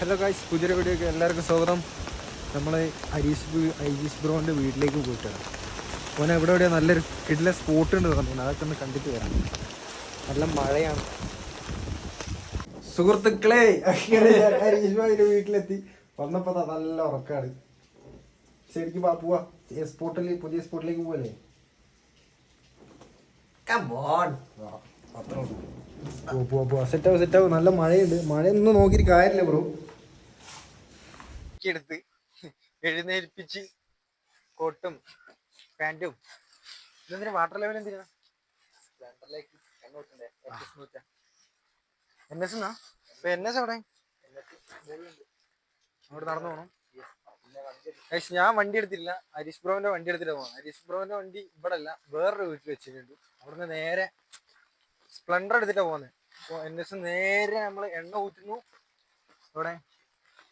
Hello guys പുതിയൊരു വീഡിയോക്ക് എല്ലാവർക്കും സ്വാഗതം. നമ്മൾ ഹരീഷ് ഹരീഷ് ബ്രോന്റെ വീട്ടിലേക്ക് പോയിട്ടാണ്. ഓൻ എവിടെ എവിടെയോ നല്ലൊരു കിടില സ്പോട്ട് ഉണ്ട് തോന്നുന്നു. അതൊക്കെ ഒന്ന് കണ്ടിട്ട് വരാം. നല്ല മഴയാണ്. സുഹൃത്തുക്കളെ അങ്ങനെ ഹരീഷ് ബ്രോ വീട്ടിലെത്തി. വന്നപ്പോ ദാ നല്ല ഉറക്കാണ്. ശരിക്കും വാ പോവാ. സ്പോട്ടിൽ പുതിയ സ്പോട്ടിലേക്ക് പോവല്ലേ? സെറ്റാവും സെറ്റാവും നല്ല മഴയുണ്ട്. മഴയൊന്നും നോക്കിയിട്ട് കാര്യമില്ല ബ്രോ എടുത്ത് എഴുന്നേൽപ്പിച്ച് കോട്ടും പാന്റും ഇതെന്തിനാ? വാട്ടർ ലെവൽ എന്തിനാ? എൻ എസ് എന്നാ എൻ എസ് എവിടെ? അങ്ങോട്ട് നടന്നു പോകണം ഞാൻ വണ്ടി എടുത്തില്ല ഹരീഷ് ബ്രോന്റെ വണ്ടി എടുത്തിട്ട് പോകണം ഹരീഷ് ബ്രോന്റെ വണ്ടി ഇവിടെ അല്ല വേറൊരു വീട്ടിൽ വെച്ചിട്ടുണ്ട്. അവിടുന്ന് നേരെ സ്പ്ലെൻഡർ എടുത്തിട്ടാ പോകുന്നത് അപ്പൊ എൻ എസ് നേരെ നമ്മൾ എണ്ണ ഊറ്റുന്നു. ഇവിടെ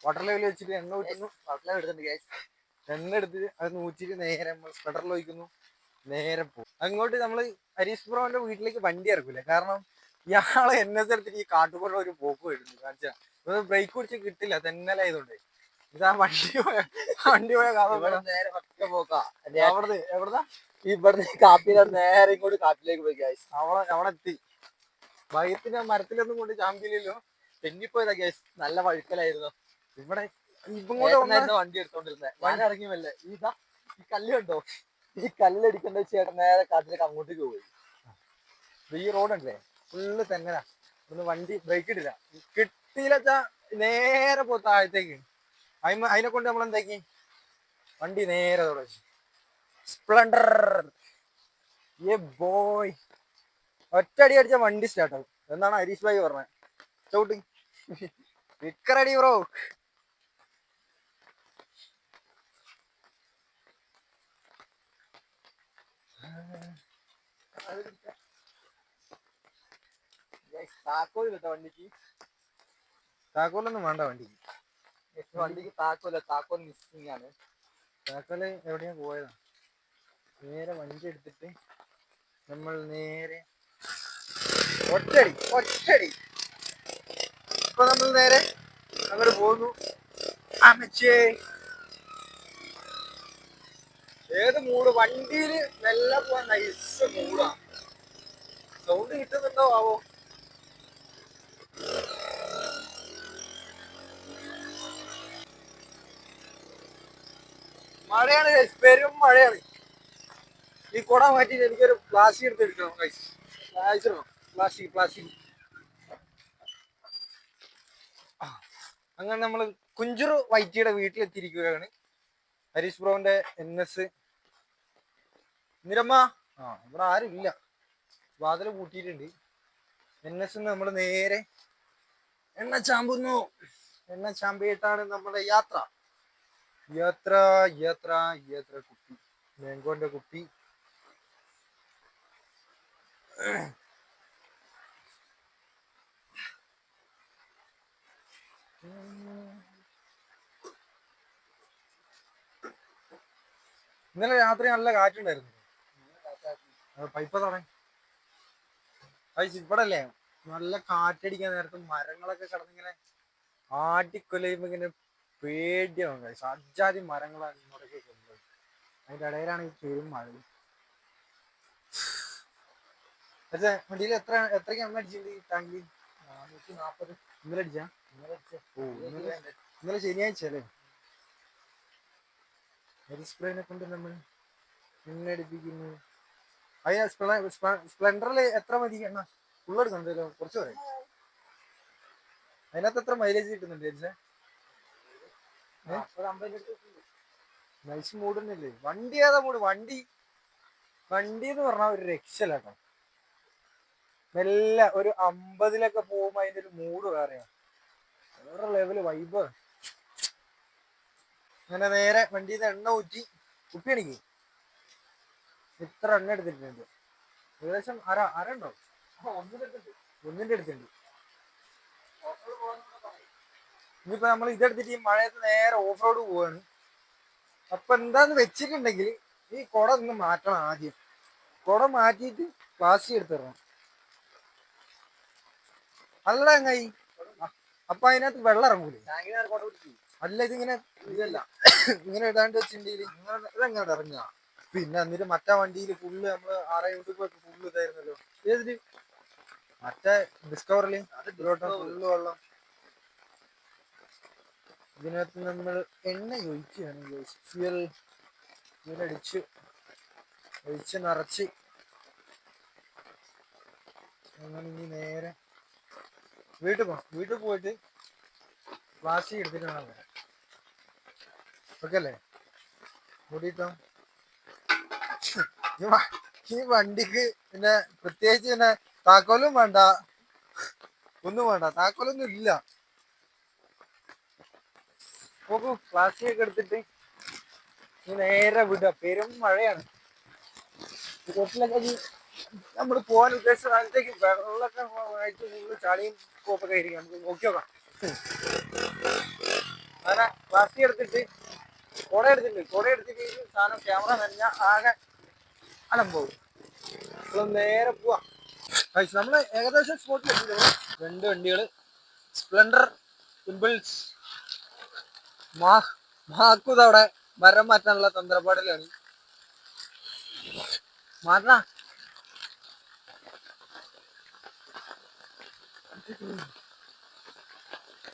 വാട്ടർ ലെവൽ വെച്ചിട്ട് എണ്ണ ഊറ്റുന്നു. വാട്ടർ ലെവൽ എടുത്തിട്ടുണ്ട് ഗ്യാസ് എണ്ണ എടുത്തിട്ട് അത് നൂറ്റിട്ട് നേരെ നമ്മൾ സ്പ്ലെഡറിൽ ഒഴിക്കുന്നു. നേരെ പോകും. അങ്ങോട്ട് നമ്മൾ ഹരീഷ് ബ്രോന്റെ വീട്ടിലേക്ക് വണ്ടി ഇറക്കൂല? കാരണം ഇയാളെ എന്നെ എടുത്തിട്ട് ഈ കാട്ടുപോലെ ഒരു പോക്ക് വരുന്നു. കാണിച്ചാൽ ബ്രേക്ക് പിടിച്ച് കിട്ടില്ല. തെന്നലായതുകൊണ്ട് ഇതാ വണ്ടി പോയ വണ്ടി പോയ നേരെ ഒറ്റ പോക്കാ. അവിടുന്ന് എവിടുന്നാ? ഇവിടുന്ന് കാപ്പിയിലെ നേരെ ഇങ്ങോട്ട് കാട്ടിലേക്ക് പോയി ഗ്യാസ് അവളെ അവിടെ എത്തി. ഭയത്തിന്റെ മരത്തിലൊന്നും കൊണ്ട് ചാമ്പിയില്ലല്ലോ. തെന്നിപ്പോയതാ ഗ്യാസ് നല്ല വഴുക്കലായിരുന്നു. ഇവിടെ വണ്ടി എടുത്തോണ്ടിരുന്നത് ഞാൻ ഇറങ്ങി വല്ലേ ഇതാ ഈ കല്ല് കണ്ടോ? ഈ കല്ലടിക്കേണ്ട ചേട്ടൻ നേരെ കാട്ടിലേക്ക് അങ്ങോട്ടേക്ക് പോയി. ഈ ഈ റോഡുണ്ടല്ലേ ഫുള്ള് തെങ്ങനാ. ഒന്ന് വണ്ടി ബ്രേക്ക് ഇടില്ല. കിട്ടിയില്ല നേരെ പോ താഴത്തേക്ക്. അതിന് അതിനെ കൊണ്ട് നമ്മൾ എന്താക്കി? വണ്ടി നേരെ തുടച്ചു സ്പ്ലണ്ടർ ഏ ബോയ് ഒറ്റടി അടിച്ച വണ്ടി സ്റ്റാർട്ടാവും എന്നാണ് ഹരീഷ് ഭായി പറഞ്ഞത് ചവിട്ടി. വിക്കറടി ബ്രോ കേട്ടോ വണ്ടിക്ക്. താക്കോലൊന്നും വേണ്ട വണ്ടിക്ക്. വണ്ടിക്ക് താക്കോല താക്കോൽ മിസ്സിംഗ് ആണ്. താക്കോൽ എവിടെയാ പോയതാ? നേരെ വണ്ടി എടുത്തിട്ട് നമ്മൾ നേരെ ഒറ്റടി ഒറ്റടി. ഇപ്പൊ നമ്മൾ നേരെ അങ്ങോട്ട് പോകുന്നു അമ്മച്ചേ. ഏത് മൂഡ് വണ്ടിയിൽ മെല്ലെ പോവാൻ നൈസ് മൂടാ സൗണ്ട് കിട്ടുന്നുണ്ടോ ആവോ മഴയാണ് guys. പെരും മഴയാണ്. ഈ കുട മാറ്റി എനിക്കൊരു പ്ലാസ്റ്റിക് എടുത്ത് എടുക്കണം ഗൈസ് പ്ലാസ്റ്റിക് പ്ലാസ്റ്റിക് അങ്ങനെ നമ്മൾ കുഞ്ചുറു വൈറ്റിയുടെ വീട്ടിലെത്തിയിരിക്കുകയാണ്. ഹരീഷ് ബ്രോന്റെ എൻ എസ് നിരമ്മ ആ ഇവിടെ ആരും ഇല്ല വാതിൽ കൂട്ടിയിട്ടുണ്ട് എൻ എസ് നമ്മൾ നേരെ എണ്ണ ചാമ്പുന്നു. എണ്ണ ചാമ്പിയിട്ടാണ് നമ്മുടെ യാത്ര. യാത്ര യാത്ര യാത്ര കുപ്പി മാങ്കോന്റെ കുപ്പി ഇന്നലെ രാത്രി നല്ല കാറ്റുണ്ടായിരുന്നു. പൈപ്പ് തട ഇവിടെ അല്ലേ നല്ല കാറ്റടിക്കാൻ നേരത്ത് മരങ്ങളൊക്കെ കിടന്നിങ്ങനെ ആട്ടിക്കൊലയുമ്പോ ഇങ്ങനെ പേടിയാണ്. അജാതി മരങ്ങളാണ് ഇങ്ങോട്ടേക്ക് കൊണ്ടുപോയി അതിന്റെ ഇടയിലാണ് ഈ പെരും മഴ. പക്ഷേ വണ്ടിയിൽ എത്ര എത്രയ്ക്ക് എണ്ണ അടിച്ചിട്ടുണ്ട് ടാങ്കിൽ നാനൂറ്റി നാപ്പത്. ഇന്നലെ അടിച്ചാ? ഇന്നലെ അടിച്ച. ഓ ഇന്നലെ ഇന്നലെ ശനിയാഴ്ച അല്ലേ? സ്പ്രേനെ കൊണ്ട് നമ്മൾ മുന്നടിപ്പിക്കുന്നു. അതിന് സ്പ്ലെൻഡറിൽ എത്ര മതി? എണ്ണ ഫുള്ളെടുക്കണ്ടല്ലോ കുറച്ച് പറയും. അതിനകത്ത് എത്ര മൈലേജ് കിട്ടുന്നുണ്ട് ചേച്ചേ നൈസ് മൂടുന്നില്ലേ വണ്ടി ഏതാ മൂട് വണ്ടി. വണ്ടി എന്ന് പറഞ്ഞാൽ ഒരു രക്ഷലാണ് മെല്ലെ ഒരു അമ്പതിലൊക്കെ പോകുമ്പോ അതിന്റെ ഒരു മൂഡ് വേറെയാണ് വേറെ ലെവൽ വൈബ് അങ്ങനെ നേരെ വണ്ടിയിൽ നിന്ന് എണ്ണ ഊറ്റി കുപ്പി അടിക്ക് ഇത്ര എണ്ണ എടുത്തിട്ടുണ്ട്. ഏകദേശം അര അര ഉണ്ടോ ഒന്നിന്റെ അടുത്തുണ്ട്. ഇനിയിപ്പോ നമ്മൾ ഇതെടുത്തിട്ട് ഈ മഴയത്ത് നേരെ ഓഫ് റോഡ് പോവാണ്. അപ്പൊ എന്താന്ന് വെച്ചിട്ടുണ്ടെങ്കിൽ ഈ കുട ഒന്ന് മാറ്റണം ആദ്യം. കുട മാറ്റിയിട്ട് പ്ലാസ്റ്റിക് എടുത്തിടണം അല്ല അങ്ങായി അപ്പൊ അതിനകത്ത് വെള്ളം ഇറങ്ങൂലേ? അല്ല ഇതിങ്ങനെ ഇതല്ല. ഇങ്ങനെ ഇടാണ്ട് വെച്ചിട്ടുണ്ടെങ്കിൽ ഇതെങ്ങനെ ഇറങ്ങുക. പിന്നെ എന്നിട്ട് മറ്റേ വണ്ടിയിൽ ഫുള്ള് നമ്മൾ ആറാം യൂട്യൂബ് ഫുള്ള് ഇതായിരുന്നല്ലോ. ഏതിൽ? മറ്റേ ഡിസ്കവറിൽ ഫുള്ള് വെള്ളം. ഇതിനകത്ത് നമ്മൾ എണ്ണ ഒഴിക്കുകയാണ് ഫ്യൂൽ ഫ്യൂൽ അടിച്ച് ഒഴിച്ച് നിറച്ച്. അങ്ങനെ ഇനി നേരെ വീട്ടിൽ പോകാം വീട്ടിൽ പോയിട്ട് വാശി എടുത്തിട്ട് വേണം വരാൻ ഓക്കെ കൂടിയിട്ടോ? ഈ വണ്ടിക്ക് പിന്നെ പ്രത്യേകിച്ച് പിന്നെ താക്കോലും വേണ്ട. ഒന്നും വേണ്ട. താക്കോലൊന്നും ഇല്ല. നോക്കൂ പ്ലാസ്റ്റിക് ഒക്കെ എടുത്തിട്ട് നേരെ വിടുക. പേരും മഴയാണ്. റോട്ടിലൊക്കെ നമ്മൾ പോകാൻ ഉദ്ദേശിച്ച സ്ഥലത്തേക്ക് വെള്ളമൊക്കെ വായിച്ച് ഫുള്ള് ചളിയും കോപ്പൊക്കെ ആയിരിക്കും. നമുക്ക് നോക്കി നോക്കാം അങ്ങനെ പ്ലാസ്റ്റിക് എടുത്തിട്ട് കുട എടുത്തിട്ടുണ്ട്. കുട എടുത്തിട്ട് ഈ സാധനം ക്യാമറ ആകെ പോകും നമ്മൾ നേരെ നമ്മൾ ഏകദേശം സ്പോട്ടിൽ എത്തിയിട്ടുണ്ട്. രണ്ട് വണ്ടികൾ സ്പ്ലെൻഡർ ഇമ്പിൾസ് മാ അവിടെ മരം മാറ്റാനുള്ള തന്ത്രപ്പാടിലാണ്. മാറ്റണ.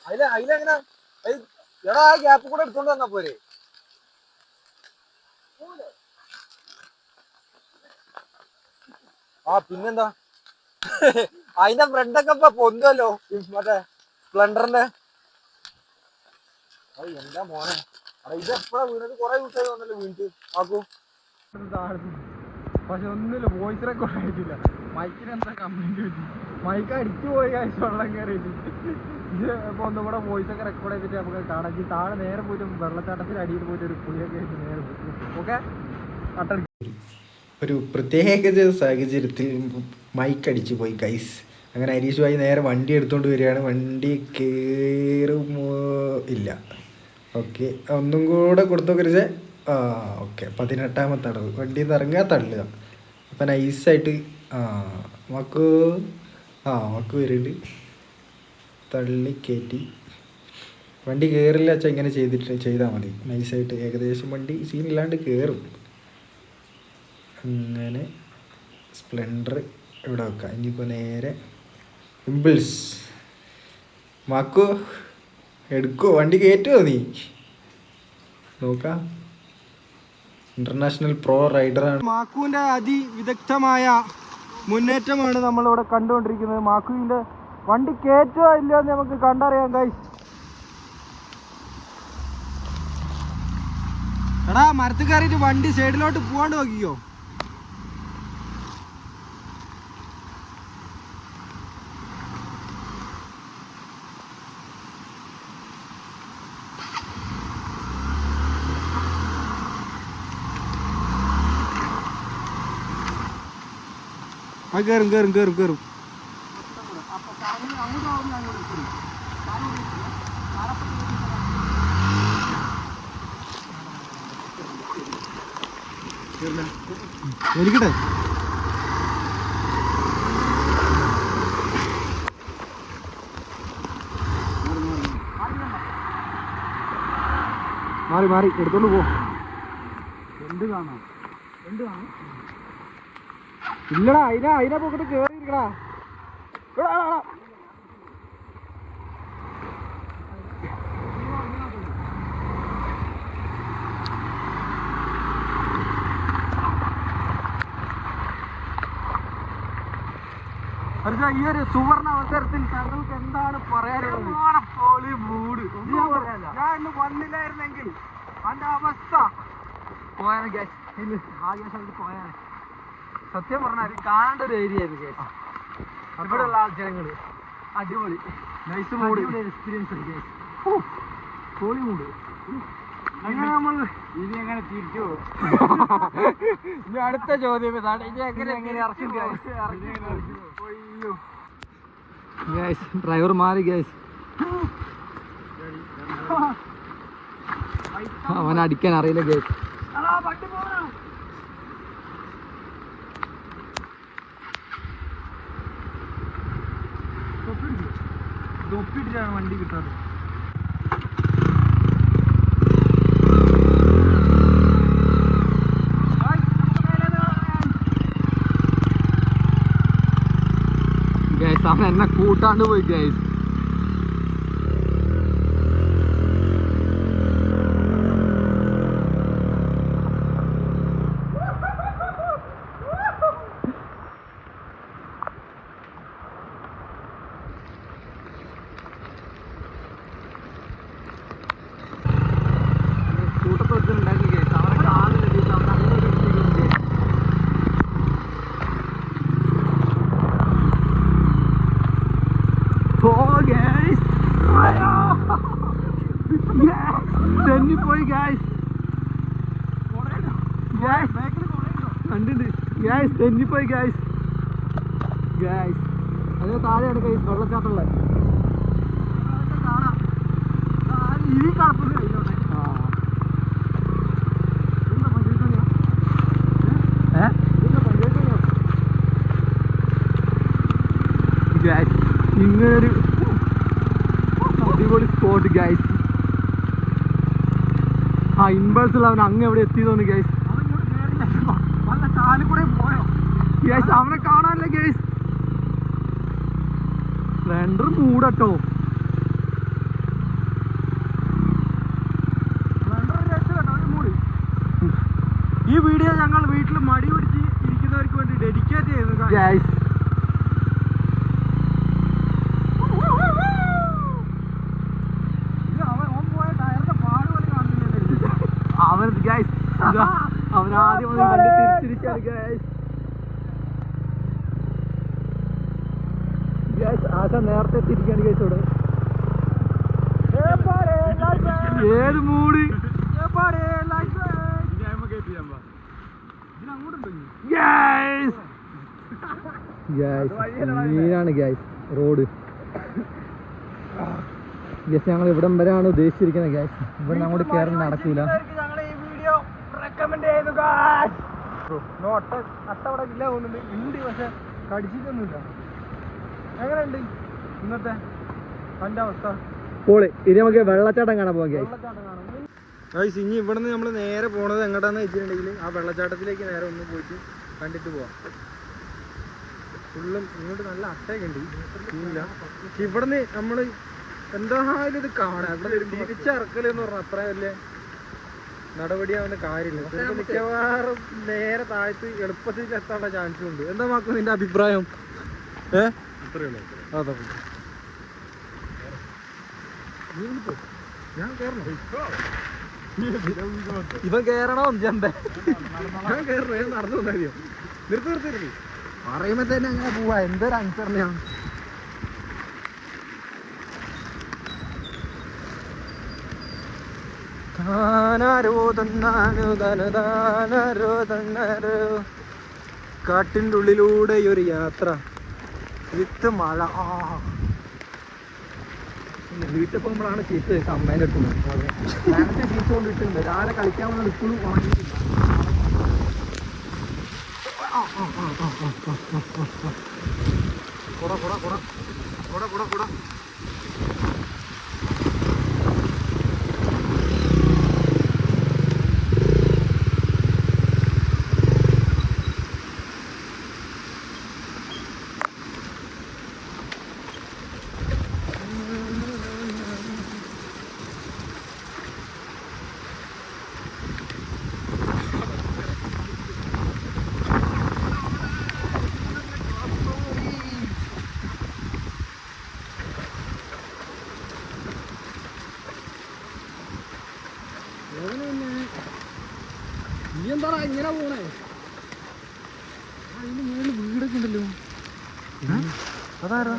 അതിലെ അതിലെങ്ങനെ? അത് എടാ ആ ഗ്യാപ്പ് കൂടെ എടുത്തോണ്ട് വന്നാ പോരെ. ആ പിന്നെന്താ? അതിന്റെ ഫ്രണ്ടൊക്കെ ഇപ്പൊ പൊന്തുമല്ലോ മറ്റേ സ്പ്ലണ്ടറിന്റെ എന്താ മോനെ? ഇത് എപ്പോഴാ വീണത്? കൊറേ ദിവസമായി വന്നല്ലോ വീണിട്ട്. ആക്കൂ. പക്ഷെ ഒന്നുമില്ല വോയിസ് റെക്കോർഡ് ആയിട്ടില്ല. മൈക്കിന് എന്താ കംപ്ലൈന്റ് മൈക്ക് അടിച്ചു പോയി കാഴ്ച വെള്ളം കയറിയിട്ട് ഇത് ഇപ്പൊ ഒന്നും വോയിസ് ഒക്കെ റെക്കോർഡ് ചെയ്തിട്ട് നമുക്ക് കാണാം. ഈ താഴെ നേരെ പോയിട്ട് വെള്ളച്ചാട്ടത്തിന് അടിയിൽ പോയിട്ട് ഒരു കുളിയൊക്കെ ആയിട്ട് നേരെ ഓക്കെ ഒരു പ്രത്യേക സാഹചര്യത്തിൽ മൈക്ക് അടിച്ചു പോയി ഗൈസ് അങ്ങനെ ഹരീഷ് ഭായി നേരെ വണ്ടി എടുത്തുകൊണ്ട് വരികയാണ്. വണ്ടി കയറുമോ ഇല്ല. ഓക്കെ ഒന്നും കൂടെ കൊടുത്തു കരിച്ച് ആ ഓക്കെ പതിനെട്ടാമത്തെ അടവ്. വണ്ടി നിന്ന് ഇറങ്ങാൻ തള്ളുക. അപ്പം നൈസായിട്ട് ആ മക്കു. ആ മക്കു വരുന്നുണ്ട്. തള്ളി കയറ്റി വണ്ടി കയറില്ല വെച്ചാൽ ഇങ്ങനെ ചെയ്തിട്ട് ചെയ്താൽ മതി. നൈസായിട്ട് ഏകദേശം വണ്ടി സീനില്ലാണ്ട് കയറും അങ്ങനെ സ്പ്ലെൻഡർ ഇവിടെ വെക്കാം. ഇനിയിപ്പോൾ നേരെ ഇമ്പിൾസ് മാക്കോ എടുക്കോ വണ്ടി കയറ്റുമോ നീ? നോക്കാം. ഇന്റർനാഷണൽ പ്രോ റൈഡറാണ് മാക്കുവിന്റെ അതിവിദഗ്ധമായ മുന്നേറ്റമാണ് നമ്മളിവിടെ കണ്ടുകൊണ്ടിരിക്കുന്നത്. മാക്കുവിന്റെ വണ്ടി കേറ്റോ ഇല്ലയോ എന്ന് നമുക്ക് കണ്ടറിയാം കൈസ് എടാ മരത്തിൽ കയറിയിട്ട് വണ്ടി സൈഡിലോട്ട് പോവാണ്ട് നോക്കിക്കോ. കയറും കയറും കയറും കയറും വലിക്കട്ടെ മാറി മാറി. എടുത്തോണ്ട് പോ. എന്ത് കാണാം? എന്ത് കാണാം? ഇല്ലടാ അതിനാ അതിനാ പോക്കട്ട് കേറിയിരിക്കടാ. എടാ. ഈ ഒരു സുവർണ അവസരത്തിൽ താങ്കൾക്ക് എന്താണ് പറയാനുള്ളത്? ഞാൻ ഇന്ന് വന്നില്ലായിരുന്നെങ്കിൽ അതിന്റെ അവസ്ഥ. പോയാനെ ഗ്യാസ് ആ ഗ്യാസ് പോയാനെ സത്യം പറഞ്ഞാൽ കാണേണ്ട ഒരു ഏരിയ ആയിരുന്നു ഗ്യാസ് ഇവിടെയുള്ള ജനങ്ങൾ അടിപൊളി. നൈസ് മൂഡ് എക്സ്പീരിയൻസ് ഗ്യാസ് പൊളി മൂഡ് അങ്ങനെ നമ്മൾ ഇനി എങ്ങനെ തിരിച്ചു ഇനി അടുത്ത ചോദ്യം ഇതാണ്. ഇനി എങ്ങനെ എങ്ങനെ ഇറക്കും? ഗ്യാസ് ഡ്രൈവർ മാറി ഗൈസ് അവൻ അടിക്കാൻ അറിയില്ല ഗൈസ് തൊപ്പിട്ടിട്ടാണ് വണ്ടി കിട്ടാറ് അവൻ എന്നെ കൂട്ടാണ്ട് പോയി ഗൈസ് കൂട്ടത്തൊക്കെ ഉണ്ടാക്കി ഗൈസ് അവനെ കാലിൽ ഗൈസ് അവൻ അങ്ങനെ എടുത്തിട്ടുണ്ട് ഗൈസ് Oh, guys! yes! തെന്നിപ്പോയി ഗായ്സ് തെന്നിപ്പോയി ഗായ്സ് ഗായ്സ് അത് താഴെയാണ് ഗൈസ് വെള്ളച്ചാട്ടമുള്ള ഇനി ഗായ്സ് ഇങ്ങനൊരു അടിപൊളി സ്പോട്ട് ഗൈസ് ആ ഇമ്പൾസിൽ അവൻ അങ്ങ് എവിടെ എത്തിയതോന്ന് ഗൈസ് ഗൈസ് അവനെ കാണാനല്ലേ ഗൈസ് സ്പ്ലെൻഡർ മൂടട്ടോ ഈ വീഡിയോ ഞങ്ങൾ വീട്ടിൽ മടി പിടിച്ച് ഇരിക്കുന്നവർക്ക് വേണ്ടി ഡെഡിക്കേറ്റ് ചെയ്യുന്നു ഗൈസ് അവൻ ഓൻ പോയ ടയറിന്റെ പാട് പോലെ കാണുന്നില്ല അവൻ ആശ നേരത്തെ തിരിക്കാണ് ഏത് മൂടി? മീനാണ് ഗ്യാസ് റോഡ്. ഗ്യാസ് ഞങ്ങൾ ഇവിടം വരെയാണ് ഉദ്ദേശിച്ചിരിക്കുന്നത് ഗ്യാസ് ഇവിടെ അങ്ങോട്ട് കയറി നടക്കൂല ഞങ്ങൾ ഈ വീഡിയോ റെക്കമെൻഡ് ചെയ്യുന്നു അട്ട അട്ട അവിടെ ഇല്ല പോകുന്നുണ്ട് ഉണ്ട് പക്ഷെ കടിച്ചിട്ടൊന്നുമില്ല. എങ്ങനെയുണ്ട്? ഇന്നത്തെ തന്റെ അവസ്ഥ? പോളി ഇനി നമുക്ക് വെള്ളച്ചാട്ടം കാണാൻ പോകാം ഗൈസ് ഇനി ഇനി ഇവിടുന്ന് നമ്മൾ നേരെ പോണത് എങ്ങോട്ടാന്ന് വെച്ചിട്ടുണ്ടെങ്കിൽ ആ വെള്ളച്ചാട്ടത്തിലേക്ക് നേരെ ഒന്ന് പോയിട്ട് കണ്ടിട്ട് പോവാം. ഫുള്ളും ഇങ്ങോട്ട് നല്ല അട്ടയൊക്കെ ഉണ്ട്. ഇല്ല. ഇവിടുന്ന് നമ്മൾ എന്തായാലും ഇത് കാണാം. ഇവിടെ തിരിച്ചിറക്കൽ എന്ന് പറഞ്ഞാൽ അത്ര വലിയ നടപടിയാവുന്ന കാര്യമില്ല. മിക്കവാറും നേരെ താഴ്ത്ത് എളുപ്പത്തിൽ എത്താനുള്ള ചാൻസ് ഉണ്ട്. എന്താ മാക്കും നിന്റെ അഭിപ്രായം? ഏ? അതെ ഞാൻ കയറണം ഇവൻ കേറണോ? ജമ്പ. ഞാൻ കയറണം ഞാൻ നടന്നു നിർത്തി നിർത്തി പറയുമ്പോ തന്നെ അങ്ങനെ പോവാ. എന്തൊരു അനുസരണയാണ് കാട്ടിന്റെ ഉള്ളിലൂടെ ഒരു യാത്ര. വിത്ത് മഴ. വീട്ടിൽ പോകുമ്പോഴാണ് ചീത്ത അമ്മേന്റെ അടുത്ത് നേരത്തെ ചീത്ത കൊണ്ടിട്ടുണ്ട് രാവിലെ കളിക്കാൻ വന്നത് ഇപ്പോഴും വാങ്ങിയിട്ടില്ല കുട കുട കുട. കുട കുട കുട. നീ എന്താടാ ഇങ്ങനെ പോണേ? അതിന് മുകളിൽ വീടൊക്കെ ഉണ്ടല്ലോ. അതാരാ?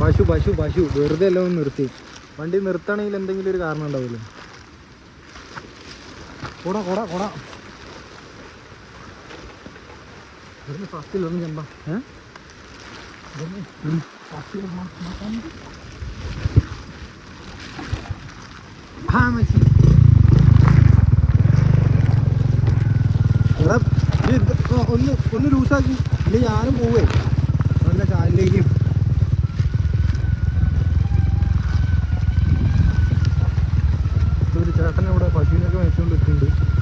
പശു പശു പശു. വെറുതെ എല്ലാം ഒന്ന് നിർത്തി. വണ്ടി നിർത്തണമെങ്കിൽ എന്തെങ്കിലും ഒരു കാരണം ഉണ്ടാവില്ലേ കൊടാ കൊട കൊട ഫസ്റ്റിൽ ഒന്നും ചെമ്പാ ഏ? ആ ഇത് ഇത് ഒന്ന് ഒന്ന് ലൂസാക്കി. ഇല്ല ഞാനും പോവേ. നല്ല കാലിലേക്കും ഒരു ചേട്ടൻ ഇവിടെ പശുവിനൊക്കെ മേടിച്ചുകൊണ്ട് നിൽക്കുന്നുണ്ട്.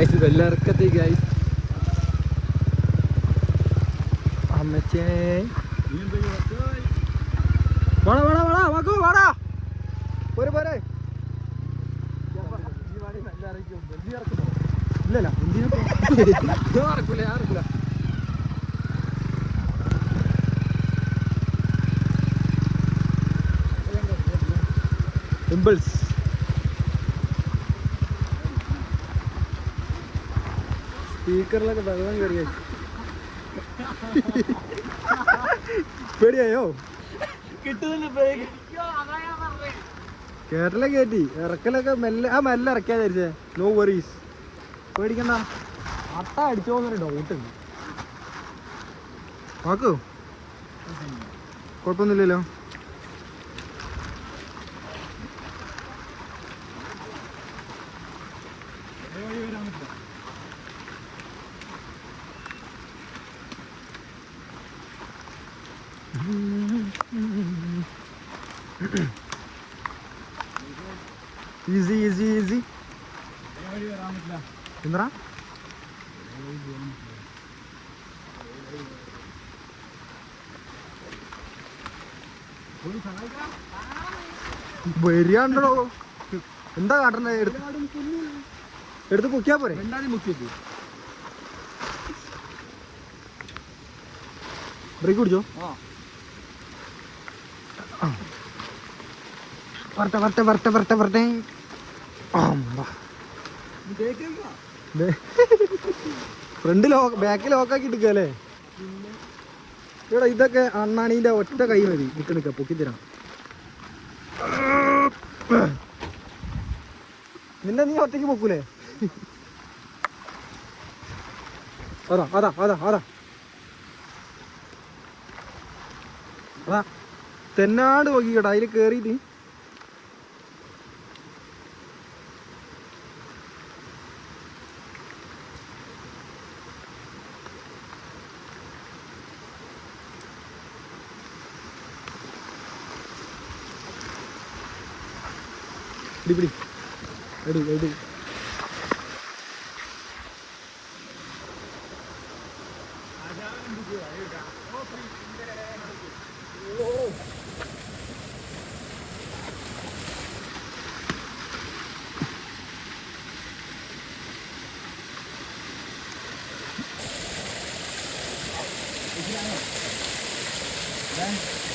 ഗൈസ് വെള്ളയിറക്കത്തെ ഗൈസ് അമ്മച്ചേ. വാടാ വാടാ വാടാ വാക്കോ വാടാ. പോരെ പോരെ. ഇല്ലല്ല സ്പീക്കറിലൊക്കെ വെള്ളം കയറിയ പേടിയായോ? കേരള കയറ്റി. ഇറക്കലൊക്കെ മെല്ലെ ആ മെല്ലെ ഇറക്കിയാ വിചാരിച്ചേ. നോ വറീസ് പേടിക്കണ്ട. അട്ട അടിച്ചോന്നൊരു ഡൗട്ട് ഉണ്ട്. നോക്കൂ കുഴപ്പമൊന്നുമില്ലല്ലോ. എന്താ വരികണ്ടോ എന്താ കാട്ടണ്ടേ എടുത്ത് എടുത്ത് പോരെ? ബ്രേക്ക് പിടിച്ചോ? വരട്ടെ വരട്ടെ വരട്ടെ വരട്ടെ വരട്ടെ. ഫ്രണ്ട് ലോക്ക് ബാക്ക് ലോക്കാക്കി എടുക്കല്ലേ ഇവിടെ ഇതൊക്കെ അണ്ണാണീന്റെ ഒറ്റ കൈ മതി. നിക്ക നിൽക്കുക പൊക്കി തരാം. നിന്നെ നീ ഒറ്റയ്ക്ക് പൊക്കൂലേ? അതാ അതാ അതാ അതാ. അതാ. തെന്നാട് പൊക്കിക്കട്ടെ അതിൽ കേറിയിട്ട് പിടി പിടി. എടി എടി.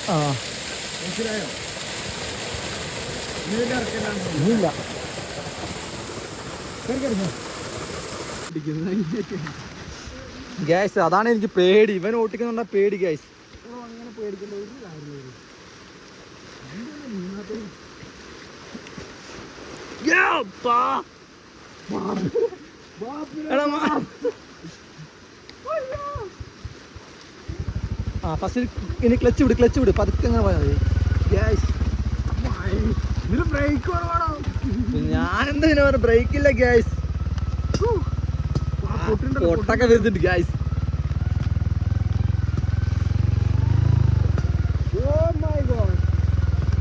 ആ. ഗ്യാസ് അതാണ് എനിക്ക് പേടി. ഇവൻ ഓട്ടിക്കുന്നുണ്ട പേടി ഗ്യാസ് ഫസ്റ്റ് ഇനി ക്ലച്ച് വിട് ക്ലച്ച് വിട്. പതുക്കെ അങ്ങനെ പോയാൽ മതി. ഗ്യാസ് ഞാനെന്താ പിന്നെ ബ്രേക്ക് ഇല്ല ഗ്യാസ് പൊട്ടൊക്കെ വരുന്നുണ്ട് gas Oh.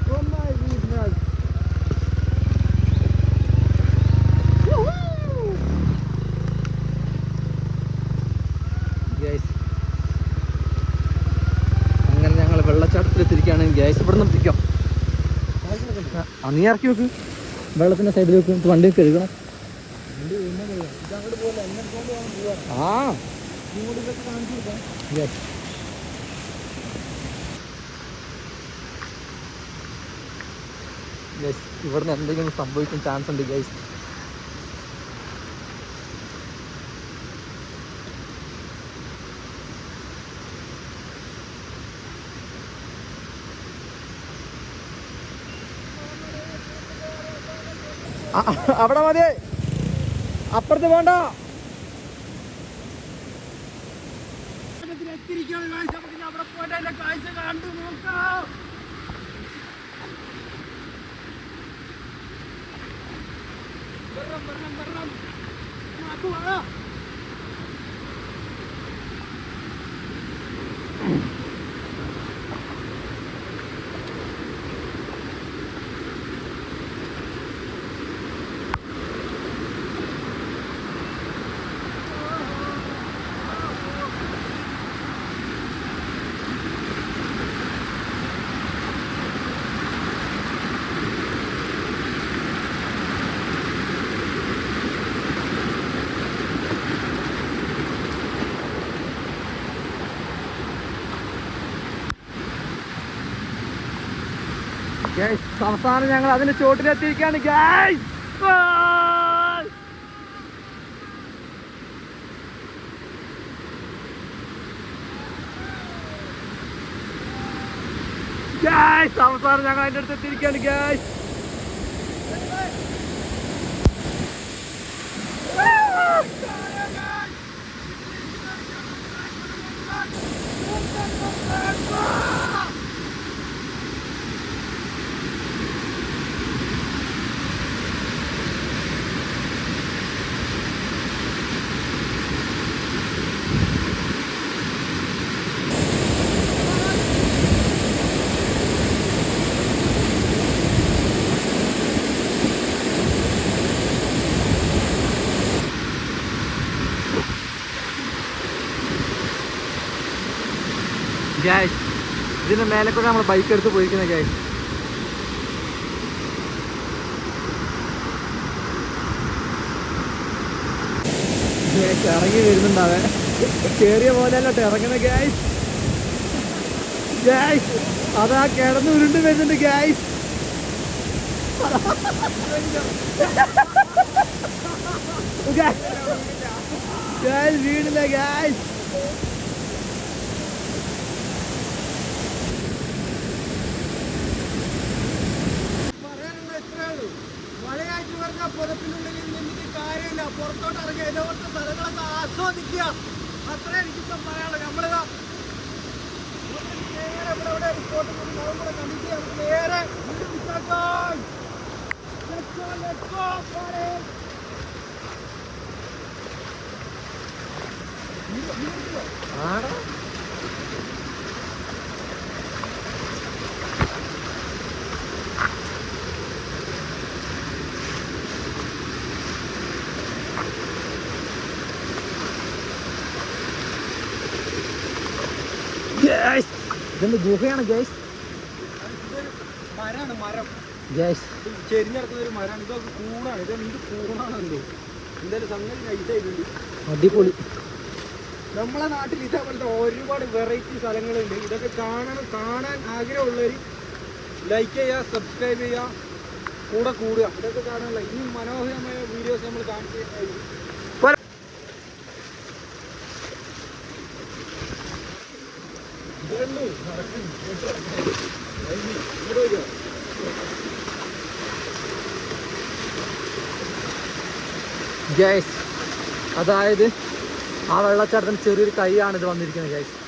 Oh my goodness. Guys. അങ്ങനെ ഞങ്ങൾ വെള്ളച്ചാട്ടത്തിലെത്തിരിക്കുകയാണ് ഗ്യാസ് ഇവിടെ നിർത്തിക്കാം നീ ഇറക്കി വെക്ക്. വെള്ളത്തിന്റെ സൈഡിൽ വെക്ക്. വണ്ടി കഴുകണം. ആ. ഇവിടുന്ന് എന്തെങ്കിലും സംഭവിക്കാൻ ചാൻസ് ഉണ്ട് ഗൈസ് അവിടെ മതി. അപ്പുറത്ത് പോണ്ട. കാഴ്ച കണ്ടു നോക്കാം വെള്ളം വെള്ളം വെള്ളം അവസാനം ഞങ്ങൾ അതിന്റെ ചോട്ടിലെത്തിയിരിക്കുകയാണ് ഗായ് അവസാനം ഞങ്ങൾ അതിന്റെ അടുത്ത് എത്തിയിരിക്കുകയാണ് ഗൈസ് ഗൈസ് ഇതിന്റെ മേലെ കൂടെ നമ്മൾ ബൈക്ക് എടുത്ത് പോയിരിക്കുന്നത് ഗ്യാസ് ഇറങ്ങി വരുന്നുണ്ടാവേ കയറിയ പോലെ അല്ലോട്ടെ ഇറങ്ങുന്ന ഗ്യാസ് ഗ്യാസ് അതാ കിടന്ന് ഉരുണ്ട് വരുന്നുണ്ട് ഗ്യാസ് ഗ്യാസ് വീടില്ല ഗൈസ് പുറത്തോട്ട് ഇറങ്ങി ഇതേപോലത്തെ സ്ഥലങ്ങളൊക്കെ ആസ്വദിക്കുക. അത്രേ എനിക്കിപ്പം പറയാനുള്ളൂ. നമ്മളിതാ നേരെ ഇവിടെ ഇവിടെ റിപ്പോർട്ട് കൊണ്ട് നമ്മളെ കണ്ടിട്ട് നമുക്ക് നേരെ വീട് വിട്ടാക്കാൻ ഇതെന്ത് ഗുഹയാണ് ഗൈസ് മരമാണ് മരം ഗൈസ് ചെരിഞ്ഞിറക്കുന്ന ഒരു മരമാണ് ഇതൊക്കെ കൂണാണ് ഇത് എന്ത് കൂണാണെന്തോ എന്തായാലും സംഗതി നൈസായിട്ടുണ്ട് അടിപൊളി. നമ്മളെ നാട്ടിൽ ഇതേപോലത്തെ ഒരുപാട് വെറൈറ്റി സ്ഥലങ്ങളുണ്ട്. ഇതൊക്കെ കാണാൻ കാണാൻ ആഗ്രഹമുള്ളവർ ലൈക്ക് ചെയ്യുക സബ്സ്ക്രൈബ് ചെയ്യുക കൂടെ കൂടുക. ഇതൊക്കെ കാണാനുള്ള ഇനി മനോഹരമായ വീഡിയോസ് നമ്മൾ കാണിച്ചു തരുന്നതായിരിക്കും. ഗൈസ് അതായത് ആ വെള്ളച്ചാട്ടത്തിന് ചെറിയൊരു കൈയാണ് ഇത് വന്നിരിക്കുന്നത് ഗൈസ്